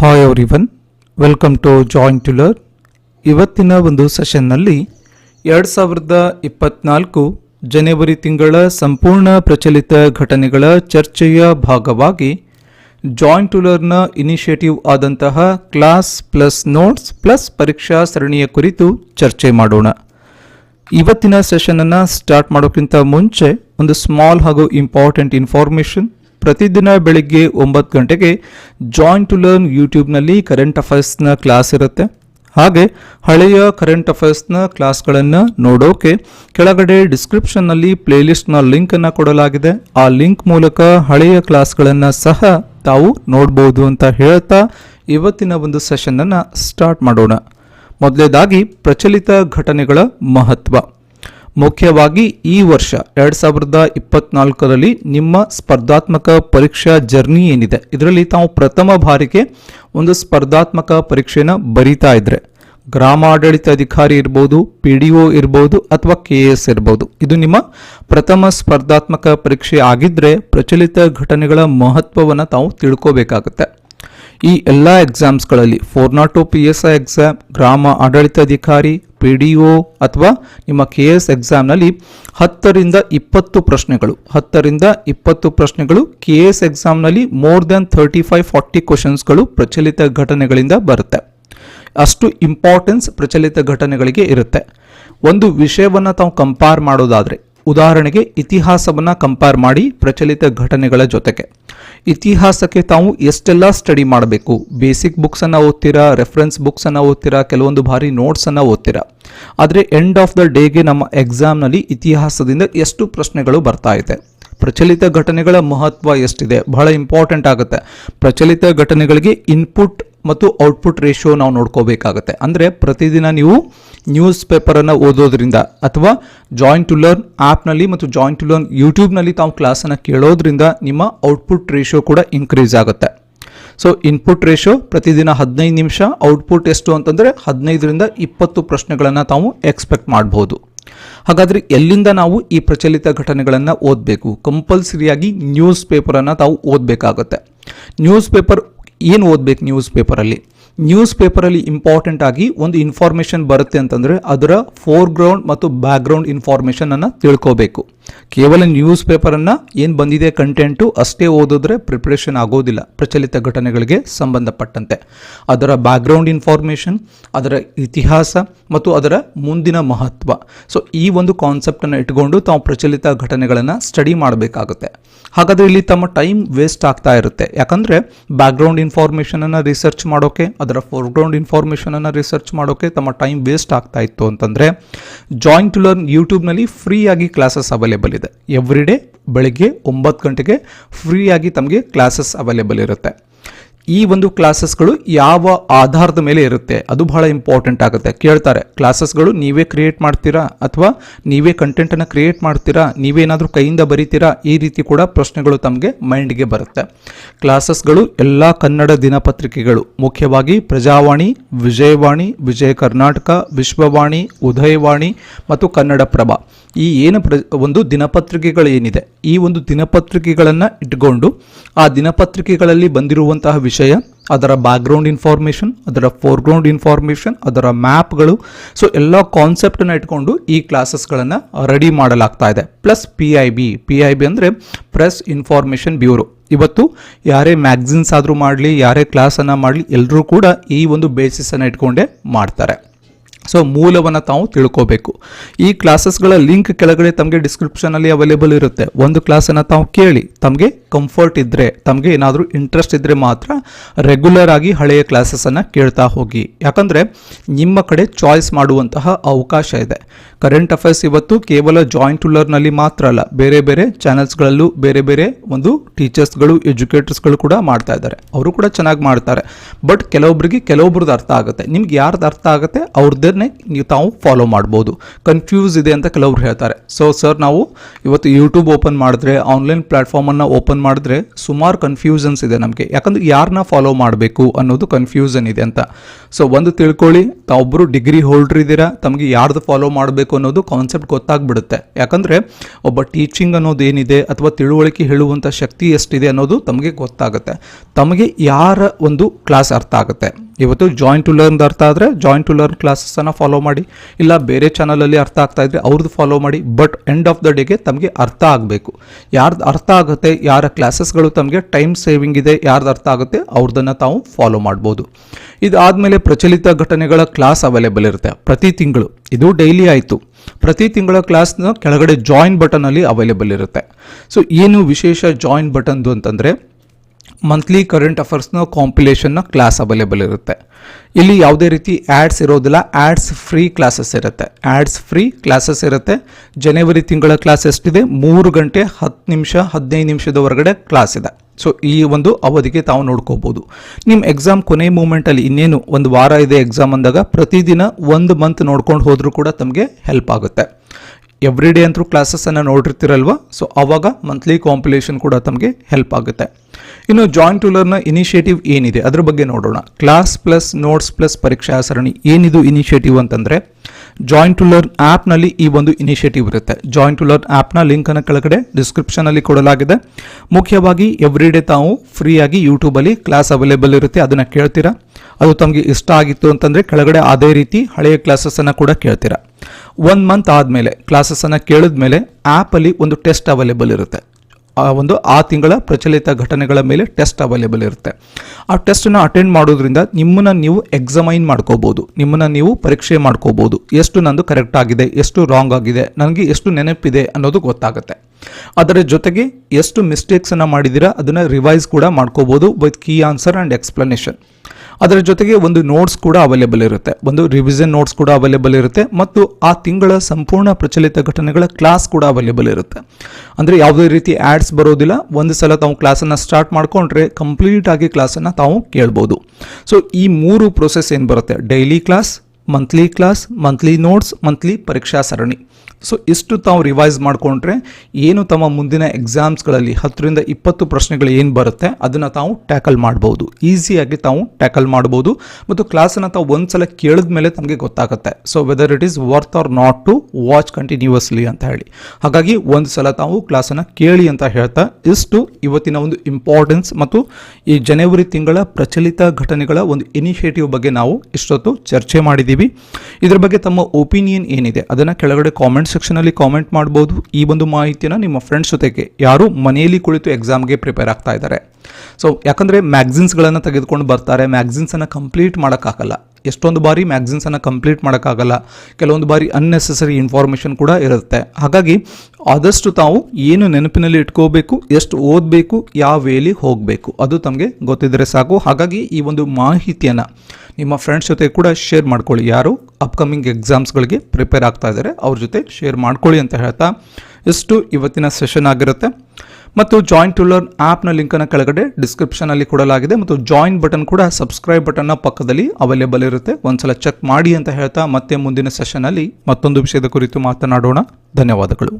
Hi everyone welcome to joint to learn ಇವತ್ತಿನ ಒಂದು ಸೆಷನ್ನಲ್ಲಿ ಎರಡು ಸಾವಿರದ ಇಪ್ಪತ್ನಾಲ್ಕು ಜನವರಿ ತಿಂಗಳ ಸಂಪೂರ್ಣ ಪ್ರಚಲಿತ ಘಟನೆಗಳ ಚರ್ಚೆಯ ಭಾಗವಾಗಿ ಜಾಯಿಂಟ್ ಟು ಲರ್ನ ಇನಿಷಿಯೇಟಿವ್ ಆದಂತಹ ಕ್ಲಾಸ್ ಪ್ಲಸ್ ನೋಟ್ಸ್ ಪ್ಲಸ್ ಪರೀಕ್ಷಾ ಸರಣಿಯ ಕುರಿತು ಚರ್ಚೆ ಮಾಡೋಣ. ಇವತ್ತಿನ ಸೆಷನನ್ನು ಸ್ಟಾರ್ಟ್ ಮಾಡೋಕ್ಕಿಂತ ಮುಂಚೆ ಒಂದು ಸ್ಮಾಲ್ ಹಾಗೂ ಇಂಪಾರ್ಟೆಂಟ್ ಇನ್ಫಾರ್ಮೇಷನ್ ಪ್ರತಿದಿನ ಬೆಳಿಗ್ಗೆ ಒಂಬತ್ತು ಗಂಟೆಗೆ ಜಾಯಿನ್ ಟು ಲರ್ನ್ ಯೂಟ್ಯೂಬ್ನಲ್ಲಿ ಕರೆಂಟ್ ಅಫೇರ್ಸ್ನ ಕ್ಲಾಸ್ ಇರುತ್ತೆ. ಹಾಗೆ ಹಳೆಯ ಕರೆಂಟ್ ಅಫೇರ್ಸ್ನ ಕ್ಲಾಸ್ಗಳನ್ನು ನೋಡೋಕೆ ಕೆಳಗಡೆ ಡಿಸ್ಕ್ರಿಪ್ಷನ್ನಲ್ಲಿ ಪ್ಲೇಲಿಸ್ಟ್ನ ಲಿಂಕನ್ನು ಕೊಡಲಾಗಿದೆ. ಆ ಲಿಂಕ್ ಮೂಲಕ ಹಳೆಯ ಕ್ಲಾಸ್ಗಳನ್ನು ಸಹ ತಾವು ನೋಡ್ಬೋದು ಅಂತ ಹೇಳ್ತಾ ಇವತ್ತಿನ ಒಂದು ಸೆಷನನ್ನು ಸ್ಟಾರ್ಟ್ ಮಾಡೋಣ. ಮೊದಲೇದಾಗಿ ಪ್ರಚಲಿತ ಘಟನೆಗಳ ಮಹತ್ವ. ಮುಖ್ಯವಾಗಿ ಈ ವರ್ಷ ಎರಡು ಸಾವಿರದ ಇಪ್ಪತ್ನಾಲ್ಕರಲ್ಲಿ ನಿಮ್ಮ ಸ್ಪರ್ಧಾತ್ಮಕ ಪರೀಕ್ಷಾ ಜರ್ನಿ ಏನಿದೆ? ಇದರಲ್ಲಿ ತಾವು ಪ್ರಥಮ ಬಾರಿಗೆ ಒಂದು ಸ್ಪರ್ಧಾತ್ಮಕ ಪರೀಕ್ಷೆನ ಬರೀತಾ ಇದ್ರೆ ಗ್ರಾಮ ಆಡಳಿತ ಅಧಿಕಾರಿ ಇರ್ಬೋದು, ಪಿ ಡಿ ಒ ಇರ್ಬೋದು ಅಥವಾ ಕೆ ಎಸ್ ಇರ್ಬೋದು. ಇದು ನಿಮ್ಮ ಪ್ರಥಮ ಸ್ಪರ್ಧಾತ್ಮಕ ಪರೀಕ್ಷೆ ಆಗಿದ್ರೆ ಪ್ರಚಲಿತ ಘಟನೆಗಳ ಮಹತ್ವವನ್ನು ತಾವು ತಿಳ್ಕೋಬೇಕಾಗುತ್ತೆ. ಈ ಎಲ್ಲ ಎಕ್ಸಾಮ್ಸ್ಗಳಲ್ಲಿ four naught two P S I exam ಗ್ರಾಮ ಆಡಳಿತಾಧಿಕಾರಿ ಪಿ ಡಿ ಒ ಅಥವಾ ನಿಮ್ಮ ಕೆ ಎಸ್ ಎಕ್ಸಾಮ್ನಲ್ಲಿ ಹತ್ತರಿಂದ ಇಪ್ಪತ್ತು ಪ್ರಶ್ನೆಗಳು. ಹತ್ತರಿಂದ ಇಪ್ಪತ್ತು ಪ್ರಶ್ನೆಗಳು K S ಎಕ್ಸಾಮ್ನಲ್ಲಿ more then thirty five forty ಕ್ವಶನ್ಸ್ಗಳು ಪ್ರಚಲಿತ ಘಟನೆಗಳಿಂದ ಬರುತ್ತೆ. ಅಷ್ಟು ಇಂಪಾರ್ಟೆನ್ಸ್ ಪ್ರಚಲಿತ ಘಟನೆಗಳಿಗೆ ಇರುತ್ತೆ. ಒಂದು ವಿಷಯವನ್ನು ತಾವು ಕಂಪೇರ್ ಮಾಡೋದಾದರೆ ಉದಾಹರಣೆಗೆ ಇತಿಹಾಸವನ್ನು ಕಂಪೇರ್ ಮಾಡಿ ಪ್ರಚಲಿತ ಘಟನೆಗಳ ಜೊತೆಗೆ. ಇತಿಹಾಸಕ್ಕೆ ತಾವು ಎಷ್ಟೆಲ್ಲ ಸ್ಟಡಿ ಮಾಡಬೇಕು? ಬೇಸಿಕ್ ಬುಕ್ಸನ್ನು ಓದ್ತೀರಾ? ರೆಫರೆನ್ಸ್ ಬುಕ್ಸನ್ನು ಓದ್ತೀರಾ? ಕೆಲವೊಂದು ಬಾರಿ ನೋಟ್ಸನ್ನು ಓದ್ತೀರಾ? ಆದರೆ ಎಂಡ್ ಆಫ್ ದ ಡೇಗೆ ನಮ್ಮ ಎಕ್ಸಾಮ್ನಲ್ಲಿ ಇತಿಹಾಸದಿಂದ ಎಷ್ಟು ಪ್ರಶ್ನೆಗಳು ಬರ್ತಾ ಇದೆ? ಪ್ರಚಲಿತ ಘಟನೆಗಳ ಮಹತ್ವ ಎಷ್ಟಿದೆ? ಬಹಳ ಇಂಪಾರ್ಟೆಂಟ್ ಆಗುತ್ತೆ. ಪ್ರಚಲಿತ ಘಟನೆಗಳಿಗೆ ಇನ್ಪುಟ್ ಮತ್ತು ಔಟ್ಪುಟ್ ರೇಷಿಯೋ ನಾವು ನೋಡ್ಕೋಬೇಕಾಗತ್ತೆ. ಅಂದರೆ ಪ್ರತಿದಿನ ನೀವು ನ್ಯೂಸ್ ಪೇಪರನ್ನು ಓದೋದ್ರಿಂದ ಅಥವಾ ಜಾಯಿಂಟ್ ಟು ಲರ್ನ್ ಆ್ಯಪ್ನಲ್ಲಿ ಮತ್ತು ಜಾಯಿಂಟ್ ಟು ಲರ್ನ್ ಯೂಟ್ಯೂಬ್ನಲ್ಲಿ ತಾವು ಕ್ಲಾಸನ್ನು ಕೇಳೋದ್ರಿಂದ ನಿಮ್ಮ ಔಟ್ಪುಟ್ ರೇಷಿಯೋ ಕೂಡ ಇನ್ಕ್ರೀಸ್ ಆಗುತ್ತೆ. ಸೊ ಇನ್ಪುಟ್ ರೇಷಿಯೋ ಪ್ರತಿದಿನ ಹದಿನೈದು ನಿಮಿಷ ಔಟ್ಪುಟ್ ಎಷ್ಟು ಅಂತಂದರೆ ಹದಿನೈದರಿಂದ ಇಪ್ಪತ್ತು ಪ್ರಶ್ನೆಗಳನ್ನು ತಾವು ಎಕ್ಸ್ಪೆಕ್ಟ್ ಮಾಡ್ಬೋದು. ಹಾಗಾದರೆ ಎಲ್ಲಿಂದ ನಾವು ಈ ಪ್ರಚಲಿತ ಘಟನೆಗಳನ್ನು ಓದಬೇಕು? ಕಂಪಲ್ಸರಿಯಾಗಿ ನ್ಯೂಸ್ ಪೇಪರನ್ನು ತಾವು ಓದಬೇಕಾಗುತ್ತೆ. ನ್ಯೂಸ್ ಪೇಪರ್, ಏನು ಓದಬೇಕು ನ್ಯೂಸ್ ಪೇಪರಲ್ಲಿ? ನ್ಯೂಸ್ ಪೇಪರಲ್ಲಿ ಇಂಪಾರ್ಟೆಂಟ್ ಆಗಿ ಒಂದು ಇನ್ಫಾರ್ಮೇಷನ್ ಬರುತ್ತೆ ಅಂತಂದರೆ ಅದರ ಫೋರ್ಗ್ರೌಂಡ್ ಮತ್ತು ಬ್ಯಾಕ್ಗ್ರೌಂಡ್ ಇನ್ಫಾರ್ಮೇಷನನ್ನು ತಿಳ್ಕೋಬೇಕು. ಕೇವಲ ನ್ಯೂಸ್ ಪೇಪರನ್ನು ಏನು ಬಂದಿದೆ ಕಂಟೆಂಟು ಅಷ್ಟೇ ಓದಿದ್ರೆ ಪ್ರಿಪ್ರೇಷನ್ ಆಗೋದಿಲ್ಲ. ಪ್ರಚಲಿತ ಘಟನೆಗಳಿಗೆ ಸಂಬಂಧಪಟ್ಟಂತೆ. ಅದರ ಬ್ಯಾಕ್ಗ್ರೌಂಡ್ ಇನ್ಫಾರ್ಮೇಷನ್ ಅದರ ಇತಿಹಾಸ ಮತ್ತು ಅದರ ಮುಂದಿನ ಮಹತ್ವ. ಸೊ ಈ ಒಂದು ಕಾನ್ಸೆಪ್ಟನ್ನು ಇಟ್ಕೊಂಡು ತಾವು ಪ್ರಚಲಿತ ಘಟನೆಗಳನ್ನು ಸ್ಟಡಿ ಮಾಡಬೇಕಾಗುತ್ತೆ. ಹಾಗಾದರೆ ಇಲ್ಲಿ ತಮ್ಮ ಟೈಮ್ ವೇಸ್ಟ್ ಆಗ್ತಾ ಇರುತ್ತೆ. ಯಾಕಂದರೆ ಬ್ಯಾಕ್ಗ್ರೌಂಡ್ ಇನ್ಫಾರ್ಮೇಷನನ್ನು ರಿಸರ್ಚ್ ಮಾಡೋಕ್ಕೆ ಅದರ ಫೋರ್ಗ್ರೌಂಡ್ ಇನ್ಫಾರ್ಮೇಷನನ್ನು ರಿಸರ್ಚ್ ಮಾಡೋಕ್ಕೆ ತಮ್ಮ ಟೈಮ್ ವೇಸ್ಟ್ ಆಗ್ತಾ ಇತ್ತು ಅಂತಂದರೆ ಜಾಯಿಂಟ್ ಟು ಲರ್ನ್ ಯೂಟ್ಯೂಬ್ನಲ್ಲಿ ಫ್ರೀಯಾಗಿ ಕ್ಲಾಸಸ್ ಅವೈಲೇಬಲ್ ಇದೆ. ಎವ್ರಿ ಡೇ ಬೆಳಗ್ಗೆ ಒಂಬತ್ತು ಗಂಟೆಗೆ ಫ್ರೀಯಾಗಿ ತಮಗೆ ಕ್ಲಾಸಸ್ ಅವೈಲೇಬಲ್ ಇರುತ್ತೆ. ಈ ಒಂದು ಕ್ಲಾಸಸ್ಗಳು ಯಾವ ಆಧಾರದ ಮೇಲೆ ಇರುತ್ತೆ? ಅದು ಬಹಳ ಇಂಪಾರ್ಟೆಂಟ್ ಆಗುತ್ತೆ. ಕೇಳ್ತಾರೆ ಕ್ಲಾಸಸ್ಗಳು ನೀವೇ ಕ್ರಿಯೇಟ್ ಮಾಡ್ತೀರಾ? ಅಥವಾ ನೀವೇ ಕಂಟೆಂಟನ್ನು ಕ್ರಿಯೇಟ್ ಮಾಡ್ತೀರಾ? ನೀವೇನಾದರೂ ಕೈಯಿಂದ ಬರೀತೀರಾ? ಈ ರೀತಿ ಕೂಡ ಪ್ರಶ್ನೆಗಳು ತಮಗೆ ಮೈಂಡ್ಗೆ ಬರುತ್ತೆ. ಕ್ಲಾಸಸ್ಗಳು ಎಲ್ಲ ಕನ್ನಡ ದಿನಪತ್ರಿಕೆಗಳು. ಮುಖ್ಯವಾಗಿ ಪ್ರಜಾವಾಣಿ, ವಿಜಯವಾಣಿ, ವಿಜಯ ಕರ್ನಾಟಕ, ವಿಶ್ವವಾಣಿ, ಉದಯವಾಣಿ ಮತ್ತು ಕನ್ನಡಪ್ರಭ. ಈ ಏನು ಪ್ರ, ಒಂದು ದಿನಪತ್ರಿಕೆಗಳು ಏನಿದೆ ಈ ಒಂದು ದಿನಪತ್ರಿಕೆಗಳನ್ನು ಇಟ್ಕೊಂಡು ಆ ದಿನಪತ್ರಿಕೆಗಳಲ್ಲಿ ಬಂದಿರುವಂತಹ ವಿಷಯ, ಅದರ ಬ್ಯಾಕ್ಗ್ರೌಂಡ್ ಇನ್ಫಾರ್ಮೇಷನ್ ಅದರ ಫೋರ್ಗ್ರೌಂಡ್ ಇನ್ಫಾರ್ಮೇಷನ್ ಅದರ ಮ್ಯಾಪ್ಗಳು ಸೊ ಎಲ್ಲ ಕಾನ್ಸೆಪ್ಟನ್ನು ಇಟ್ಕೊಂಡು ಈ ಕ್ಲಾಸಸ್ಗಳನ್ನು ರೆಡಿ ಮಾಡಲಾಗ್ತಾ ಇದೆ. Plus P I B P I B ಅಂದರೆ ಪ್ರೆಸ್ ಇನ್ಫಾರ್ಮೇಷನ್ ಬ್ಯೂರೋ ಇವತ್ತು ಯಾರೇ ಮ್ಯಾಗ್ಝಿನ್ಸ್ ಆದರೂ ಮಾಡಲಿ, ಯಾರೇ ಕ್ಲಾಸನ್ನು ಮಾಡಲಿ ಎಲ್ಲರೂ ಕೂಡ ಈ ಒಂದು ಬೇಸಿಸನ್ನು ಇಟ್ಕೊಂಡೇ ಮಾಡ್ತಾರೆ. ಸೊ ಮೂಲವನ್ನು ತಾವು ತಿಳ್ಕೋಬೇಕು. ಈ ಕ್ಲಾಸಸ್ಗಳ ಲಿಂಕ್ ಕೆಳಗಡೆ ತಮಗೆ ಡಿಸ್ಕ್ರಿಪ್ಷನಲ್ಲಿ ಅವೈಲೇಬಲ್ ಇರುತ್ತೆ. ಒಂದು ಕ್ಲಾಸನ್ನು ತಾವು ಕೇಳಿ, ತಮಗೆ ಕಂಫರ್ಟ್ ಇದ್ದರೆ ತಮಗೆ ಏನಾದರೂ ಇಂಟ್ರೆಸ್ಟ್ ಇದ್ದರೆ ಮಾತ್ರ ರೆಗ್ಯುಲರ್ ಆಗಿ ಹಳೆಯ ಕ್ಲಾಸಸನ್ನು ಕೇಳ್ತಾ ಹೋಗಿ. ಯಾಕಂದರೆ, ನಿಮ್ಮ ಕಡೆ ಚಾಯ್ಸ್ ಮಾಡುವಂತಹ ಅವಕಾಶ ಇದೆ. ಕರೆಂಟ್ ಅಫೇರ್ಸ್ ಇವತ್ತು ಕೇವಲ ಜಾಯಿಂಟ್ ಟುಲರ್ನಲ್ಲಿ ಮಾತ್ರ ಅಲ್ಲ, ಬೇರೆ ಬೇರೆ ಚಾನೆಲ್ಸ್ಗಳಲ್ಲೂ ಬೇರೆ ಬೇರೆ ಒಂದು ಟೀಚರ್ಸ್ಗಳು ಎಜುಕೇಟರ್ಸ್ಗಳು ಕೂಡ ಮಾಡ್ತಾ ಇದ್ದಾರೆ. ಅವರು ಕೂಡ ಚೆನ್ನಾಗಿ ಮಾಡ್ತಾರೆ. ಬಟ್ ಕೆಲವೊಬ್ಬರಿಗೆ ಕೆಲವೊಬ್ರದ್ದು ಅರ್ಥ ಆಗುತ್ತೆ. ನಿಮ್ಗೆ ಯಾರ್ದು ಅರ್ಥ ಆಗುತ್ತೆ ಅವ್ರದ್ದನ್ನು ಅಂತಲೇ ನೀವು ತಾವು ಫಾಲೋ ಮಾಡ್ಬೋದು. ಕನ್ಫ್ಯೂಸ್ ಇದೆ ಅಂತ ಕೆಲವರು ಹೇಳ್ತಾರೆ. ಸೊ ಸರ್ ನಾವು ಇವತ್ತು ಯೂಟ್ಯೂಬ್ ಓಪನ್ ಮಾಡಿದ್ರೆ ಆನ್ಲೈನ್ ಪ್ಲಾಟ್ಫಾರ್ಮನ್ನು ಓಪನ್ ಮಾಡಿದ್ರೆ ಸುಮಾರು ಕನ್ಫ್ಯೂಷನ್ಸ್ ಇದೆ ನಮಗೆ. ಯಾಕಂದ್ರೆ ಯಾರನ್ನ ಫಾಲೋ ಮಾಡಬೇಕು ಅನ್ನೋದು ಕನ್ಫ್ಯೂಷನ್ ಇದೆ ಅಂತ. ಸೊ ಒಂದು ತಿಳ್ಕೊಳ್ಳಿ ತಾವೊಬ್ಬರು ಡಿಗ್ರಿ ಹೋಲ್ಡರ್ ಇದ್ದೀರಾ, ತಮಗೆ ಯಾರ್ದು ಫಾಲೋ ಮಾಡಬೇಕು ಅನ್ನೋದು ಕಾನ್ಸೆಪ್ಟ್ ಗೊತ್ತಾಗ್ಬಿಡುತ್ತೆ. ಯಾಕಂದರೆ ಒಬ್ಬ ಟೀಚಿಂಗ್ ಅನ್ನೋದು ಏನಿದೆ, ಅಥವಾ ತಿಳುವಳಿಕೆ ಹೇಳುವಂಥ ಶಕ್ತಿ ಎಷ್ಟಿದೆ ಅನ್ನೋದು ತಮಗೆ ಗೊತ್ತಾಗುತ್ತೆ. ತಮಗೆ ಯಾರ ಒಂದು ಕ್ಲಾಸ್ ಅರ್ಥ ಆಗುತ್ತೆ. ಇವತ್ತು ಜಾಯಿಂಟ್ ಟು ಲರ್ನ್ ಅರ್ಥ ಆದರೆ ಜಾಯಿಂಟ್ ಟು ಲರ್ನ್ ಕ್ಲಾಸಸ್ಸನ್ನು ಫಾಲೋ ಮಾಡಿ, ಇಲ್ಲ ಬೇರೆ ಚಾನಲಲ್ಲಿ ಅರ್ಥ ಆಗ್ತಾ ಇದ್ರೆ ಅವ್ರದ್ದು ಫಾಲೋ ಮಾಡಿ ಬಟ್ ಎಂಡ್ ಆಫ್ ದ ಡೇಗೆ ತಮಗೆ ಅರ್ಥ ಆಗಬೇಕು. ಯಾರ್ದು ಅರ್ಥ ಆಗುತ್ತೆ, ಯಾರ ಕ್ಲಾಸಸ್ಗಳು ತಮಗೆ ಟೈಮ್ ಸೇವಿಂಗ್ ಇದೆ, ಯಾರ್ದು ಅರ್ಥ ಆಗುತ್ತೆ ಅವ್ರದನ್ನು ತಾವು ಫಾಲೋ ಮಾಡ್ಬೋದು. ಇದಾದಮೇಲೆ ಪ್ರಚಲಿತ ಘಟನೆಗಳ ಕ್ಲಾಸ್ ಅವೈಲೇಬಲ್ ಇರುತ್ತೆ. ಪ್ರತಿ ತಿಂಗಳು, ಇದು ಡೈಲಿ ಆಯಿತು. ಪ್ರತಿ ತಿಂಗಳ ಕ್ಲಾಸ್ನ ಕೆಳಗಡೆ ಜಾಯಿನ್ ಬಟನಲ್ಲಿ ಅವೈಲೇಬಲ್ ಇರುತ್ತೆ. ಸೊ ಏನು ವಿಶೇಷ ಜಾಯಿನ್ ಬಟನ್ದು ಅಂತಂದರೆ ಮಂತ್ಲಿ ಕರೆಂಟ್ ಅಫೇರ್ಸ್ನ ಕಾಂಪಿಲೇಷನ್ನ ಕ್ಲಾಸ್ ಅವೈಲೇಬಲ್ ಇರುತ್ತೆ. ಇಲ್ಲಿ ಯಾವುದೇ ರೀತಿ ಆ್ಯಡ್ಸ್ ಇರೋದಿಲ್ಲ ಆ್ಯಡ್ಸ್ ಫ್ರೀ ಕ್ಲಾಸಸ್ ಇರುತ್ತೆ. ಆ್ಯಡ್ಸ್ ಫ್ರೀ ಕ್ಲಾಸಸ್ ಇರುತ್ತೆ. ಜನವರಿ ತಿಂಗಳ ಕ್ಲಾಸ್ ಎಷ್ಟಿದೆ? ಮೂರು ಗಂಟೆ ಹತ್ತು ನಿಮಿಷ, ಹದಿನೈದು ನಿಮಿಷದವರೆಗಡೆ ಕ್ಲಾಸ್ ಇದೆ. ಸೊ ಈ ಒಂದು ಅವಧಿಗೆ ತಾವು ನೋಡ್ಕೋಬೋದು. ನಿಮ್ಮ ಎಕ್ಸಾಮ್ ಕೊನೆ ಮೂಮೆಂಟಲ್ಲಿ ಇನ್ನೇನು ಒಂದು ವಾರ ಇದೆ ಎಕ್ಸಾಮ್ ಅಂದಾಗ, ಪ್ರತಿದಿನ ಒಂದು ಮಂತ್ ನೋಡ್ಕೊಂಡು ಹೋದರೂ ಕೂಡ ತಮಗೆ ಹೆಲ್ಪ್ ಆಗುತ್ತೆ. ಎವ್ರಿ ಡೇ ಅಂತೂ ಕ್ಲಾಸಸ್ಸನ್ನು ನೋಡಿರ್ತೀರಲ್ವ ಸೊ ಆವಾಗ ಮಂತ್ಲಿ ಕಾಂಪಿಲೇಷನ್ ಕೂಡ ತಮಗೆ ಹೆಲ್ಪ್ ಆಗುತ್ತೆ. ಇನ್ನು ಜಾಯಿಂಟ್ ಟೂಲರ್ನ ಇನಿಷಿಯೇಟಿವ್ ಏನಿದೆ? ಅದ್ರ ಬಗ್ಗೆ ನೋಡೋಣ. ಕ್ಲಾಸ್ ಪ್ಲಸ್ ನೋಟ್ಸ್ ಪ್ಲಸ್ ಪರೀಕ್ಷಾ ಸರಣಿ ಏನಿದು ಇನಿಷಿಯೇಟಿವ್ ಅಂತಂದರೆ ಜಾಯಿಂಟ್ ಟು ಲರ್ನ್ ಆ್ಯಪ್ನಲ್ಲಿ ಈ ಒಂದು ಇನಿಷಿಯೇಟಿವ್ ಇರುತ್ತೆ. ಜಾಯಿಂಟ್ ಟು ಲರ್ನ್ ಆ್ಯಪ್ನ ಲಿಂಕನ್ನು ಕೆಳಗಡೆ ಡಿಸ್ಕ್ರಿಪ್ಷನಲ್ಲಿ ಕೊಡಲಾಗಿದೆ. ಮುಖ್ಯವಾಗಿ ಎವ್ರಿ ಡೇ ತಾವು ಫ್ರೀಯಾಗಿ ಯೂಟ್ಯೂಬಲ್ಲಿ ಕ್ಲಾಸ್ ಅವೈಲೇಬಲ್ ಇರುತ್ತೆ, ಅದನ್ನು ಕೇಳ್ತೀರಾ? ಅದು ತಮಗೆ ಇಷ್ಟ ಆಗಿತ್ತು ಅಂತಂದರೆ ಕೆಳಗಡೆ ಅದೇ ರೀತಿ ಹಳೆಯ ಕ್ಲಾಸಸ್ಸನ್ನು ಕೂಡ ಕೇಳ್ತೀರಾ? ಒನ್ ಮಂತ್ ಆದಮೇಲೆ ಕ್ಲಾಸಸ್ಸನ್ನು ಕೇಳಿದ್ಮೇಲೆ ಆ್ಯಪಲ್ಲಿ ಒಂದು ಟೆಸ್ಟ್ ಅವೈಲೇಬಲ್ ಇರುತ್ತೆ. ಒಂದು ಆ ತಿಂಗಳ ಪ್ರಚಲಿತ ಘಟನೆಗಳ ಮೇಲೆ ಟೆಸ್ಟ್ ಅವೈಲೇಬಲ್ ಇರುತ್ತೆ. ಆ ಟೆಸ್ಟನ್ನು ಅಟೆಂಡ್ ಮಾಡೋದ್ರಿಂದ ನಿಮ್ಮನ್ನು ನೀವು ಎಕ್ಸಾಮೈನ್ ಮಾಡ್ಕೋಬೋದು. ನಿಮ್ಮನ್ನು ನೀವು ಪರೀಕ್ಷೆ ಮಾಡ್ಕೋಬೋದು. ಎಷ್ಟು ನಂದು ಕರೆಕ್ಟ್ ಆಗಿದೆ, ಎಷ್ಟು ರಾಂಗ್ ಆಗಿದೆ, ನನಗೆ ಎಷ್ಟು ನೆನಪಿದೆ ಅನ್ನೋದು ಗೊತ್ತಾಗುತ್ತೆ. ಅದರ ಜೊತೆಗೆ ಎಷ್ಟು ಮಿಸ್ಟೇಕ್ಸನ್ನು ಮಾಡಿದ್ದೀರಾ, ಅದನ್ನು ರಿವೈಸ್ ಕೂಡ ಮಾಡ್ಕೋಬೋದು with key answer and explanation ಅದರ ಜೊತೆಗೆ ಒಂದು ನೋಟ್ಸ್ ಕೂಡ ಅವೈಲೇಬಲ್ ಇರುತ್ತೆ. ಒಂದು ರಿವಿಷನ್ ನೋಟ್ಸ್ ಕೂಡ ಅವೈಲೇಬಲ್ ಇರುತ್ತೆ ಮತ್ತು ಆ ತಿಂಗಳ ಸಂಪೂರ್ಣ ಪ್ರಚಲಿತ ಘಟನೆಗಳ ಕ್ಲಾಸ್ ಕೂಡ ಅವೈಲೇಬಲ್ ಇರುತ್ತೆ. ಅಂದರೆ ಯಾವುದೇ ರೀತಿ ಆ್ಯಡ್ಸ್ ಬರೋದಿಲ್ಲ. ಒಂದು ಸಲ ತಾವು ಕ್ಲಾಸನ್ನು ಸ್ಟಾರ್ಟ್ ಮಾಡ್ಕೊಂಡ್ರೆ ಕಂಪ್ಲೀಟ್ ಆಗಿ ಕ್ಲಾಸನ್ನು ತಾವು ಕೇಳ್ಬೋದು. ಸೊ ಈ ಮೂರು ಪ್ರೊಸೆಸ್ ಏನು ಬರುತ್ತೆ? Daily class monthly class monthly notes monthly ಪರೀಕ್ಷಾ ಸರಣಿ. ಸೊ ಇಷ್ಟು ತಾವು ರಿವೈಸ್ ಮಾಡಿಕೊಂಡ್ರೆ ಏನು ತಮ್ಮ ಮುಂದಿನ ಎಕ್ಸಾಮ್ಸ್ಗಳಲ್ಲಿ ಹತ್ತರಿಂದ ಇಪ್ಪತ್ತು ಪ್ರಶ್ನೆಗಳು ಏನು ಬರುತ್ತೆ ಅದನ್ನು ತಾವು ಟ್ಯಾಕಲ್ ಮಾಡ್ಬೋದು. ಈಸಿಯಾಗಿ ತಾವು ಟ್ಯಾಕಲ್ ಮಾಡ್ಬೋದು. ಮತ್ತು ಕ್ಲಾಸನ್ನು ತಾವು ಒಂದು ಸಲ ಕೇಳಿದ ಮೇಲೆ ತಮಗೆ ಗೊತ್ತಾಗುತ್ತೆ. So whether it is worth or not to watch continuously ಅಂತ ಹೇಳಿ. ಹಾಗಾಗಿ ಒಂದು ಸಲ ತಾವು ಕ್ಲಾಸನ್ನು ಕೇಳಿ ಅಂತ ಹೇಳ್ತಾ ಇಷ್ಟು ಇವತ್ತಿನ ಒಂದು ಇಂಪಾರ್ಟೆನ್ಸ್ ಮತ್ತು ಈ ಜನವರಿ ತಿಂಗಳ ಪ್ರಚಲಿತ ಘಟನೆಗಳ ಒಂದು ಇನಿಷಿಯೇಟಿವ್ ಬಗ್ಗೆ ನಾವು ಇಷ್ಟೊತ್ತು ಚರ್ಚೆ ಮಾಡಿದ್ದೀವಿ. ಇದರ ಬಗ್ಗೆ ತಮ್ಮ ಒಪಿನಿಯನ್ ಏನಿದೆ? ಅದನ್ನು ಕೆಳಗಡೆ ಕಾಮೆಂಟ್ ಸೆಕ್ಷನಲ್ಲಿ ಕಾಮೆಂಟ್ ಮಾಡ್ಬೋದು. ಈ ಒಂದು ಮಾಹಿತಿಯನ್ನು ನಿಮ್ಮ ಫ್ರೆಂಡ್ಸ್ ಜೊತೆಗೆ ಯಾರು ಮನೆಯಲ್ಲಿ ಕುಳಿತು ಎಕ್ಸಾಮ್ಗೆ ಪ್ರಿಪೇರ್ ಆಗ್ತಾ ಇದ್ದಾರೆ. ಸೊ ಯಾಕಂದರೆ ಮ್ಯಾಗ್ಝಿನ್ಸ್ಗಳನ್ನು ತೆಗೆದುಕೊಂಡು ಬರ್ತಾರೆ. ಮ್ಯಾಗ್ಝಿನ್ಸನ್ನು ಕಂಪ್ಲೀಟ್ ಮಾಡೋಕ್ಕಾಗಲ್ಲ. ಎಷ್ಟೊಂದು ಬಾರಿ ಮ್ಯಾಗ್ಝಿನ್ಸನ್ನು ಕಂಪ್ಲೀಟ್ ಮಾಡೋಕ್ಕಾಗಲ್ಲ. ಕೆಲವೊಂದು ಬಾರಿ ಅನ್ನೆಸೆಸರಿ ಇನ್ಫಾರ್ಮೇಷನ್ ಕೂಡ ಇರುತ್ತೆ. ಹಾಗಾಗಿ ಆದಷ್ಟು ತಾವು ಏನು ನೆನಪಿನಲ್ಲಿ ಇಟ್ಕೋಬೇಕು, ಎಷ್ಟು ಓದಬೇಕು, ಯಾವ ವೇಲಿ ಹೋಗಬೇಕು, ಅದು ತಮಗೆ ಗೊತ್ತಿದ್ದರೆ ಸಾಕು. ಹಾಗಾಗಿ ಈ ಒಂದು ಮಾಹಿತಿಯನ್ನು ನಿಮ್ಮ ಫ್ರೆಂಡ್ಸ್ ಜೊತೆ ಕೂಡ ಶೇರ್ ಮಾಡ್ಕೊಳ್ಳಿ. ಯಾರು ಅಪ್ಕಮಿಂಗ್ ಎಕ್ಸಾಮ್ಸ್ಗಳಿಗೆ ಪ್ರಿಪೇರ್ ಆಗ್ತಾ ಇದ್ದಾರೆ, ಅವ್ರ ಜೊತೆ ಶೇರ್ ಮಾಡ್ಕೊಳ್ಳಿ ಅಂತ ಹೇಳ್ತಾ ಇಷ್ಟು ಇವತ್ತಿನ ಸೆಷನ್ ಆಗಿರುತ್ತೆ. ಮತ್ತು ಜಾಯಿಂಟ್ ಟು ಲರ್ನ್ ಆ್ಯಪ್ನ ಲಿಂಕನ್ನು ಕೆಳಗಡೆ ಡಿಸ್ಕ್ರಿಪ್ಷನಲ್ಲಿ ಕೊಡಲಾಗಿದೆ. ಮತ್ತು ಜಾಯಿನ್ ಬಟನ್ ಕೂಡ ಸಬ್ಸ್ಕ್ರೈಬ್ ಬಟನ್ನ ಪಕ್ಕದಲ್ಲಿ ಅವೈಲೇಬಲ್ ಇರುತ್ತೆ. ಒಂದ್ಸಲ ಚೆಕ್ ಮಾಡಿ ಅಂತ ಹೇಳ್ತಾ ಮತ್ತೆ ಮುಂದಿನ ಸೆಷನಲ್ಲಿ ಮತ್ತೊಂದು ವಿಷಯದ ಕುರಿತು ಮಾತನಾಡೋಣ. ಧನ್ಯವಾದಗಳು.